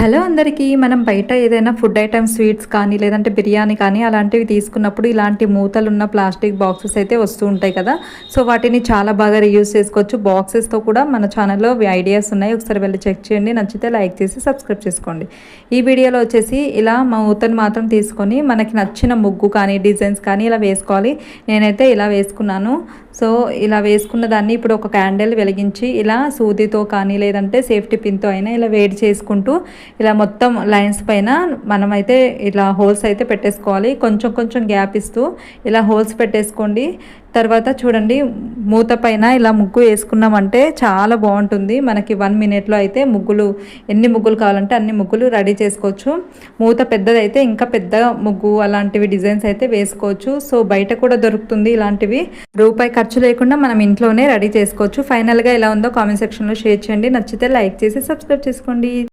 Hello అందరికీ మనం బయట ఏదైనా ఫుడ్ ఐటమ్ స్వీట్స్ కానీ లేదంటే బిర్యానీ కానీ అలాంటివి తీసుకున్నప్పుడు ఇలాంటి మూతలు ఉన్న ప్లాస్టిక్ బాక్సెస్ అయితే వస్తూ ఉంటాయి కదా. సో వాటిని చాలా బాగా రీయూజ్ చేసుకోవచ్చు. బాక్సెస్తో కూడా మన ఛానల్లో ఐడియాస్ ఉన్నాయి. ఒకసారి వెళ్ళి చెక్ చేయండి. నచ్చితే లైక్ చేసి సబ్స్క్రైబ్ చేసుకోండి. ఈ వీడియోలో వచ్చేసి ఇలా మూతను మాత్రం తీసుకొని మనకి నచ్చిన ముగ్గు కానీ డిజైన్స్ కానీ ఇలా వేసుకోవాలి. నేనైతే ఇలా వేసుకున్నాను. సో ఇలా వేసుకున్న దాన్ని ఇప్పుడు ఒక క్యాండిల్ వెలిగించి ఇలా సూదితో కానీ లేదంటే సేఫ్టీ పిన్తో అయినా ఇలా వేడి చేసుకుంటూ ఇలా మొత్తం లైన్స్ పైన మనమైతే ఇలా హోల్స్ అయితే పెట్టేసుకోవాలి. కొంచెం కొంచెం గ్యాప్ ఇస్తూ ఇలా హోల్స్ పెట్టేసుకోండి. తర్వాత చూడండి మూత పైన ఇలా ముగ్గు వేసుకున్నామంటే చాలా బాగుంటుంది. మనకి వన్ మినిట్లో అయితే ముగ్గులు ఎన్ని ముగ్గులు కావాలంటే అన్ని ముగ్గులు రెడీ చేసుకోవచ్చు. మూత పెద్దదైతే ఇంకా పెద్ద ముగ్గు అలాంటివి డిజైన్స్ అయితే వేసుకోవచ్చు. సో బయట కూడా దొరుకుతుంది ఇలాంటివి. రూపాయి ఖర్చు లేకుండా మనం ఇంట్లోనే రెడీ చేసుకోవచ్చు. ఫైనల్గా ఎలా ఉందో కామెంట్ సెక్షన్లో షేర్ చేయండి. నచ్చితే లైక్ చేసి సబ్స్క్రైబ్ చేసుకోండి.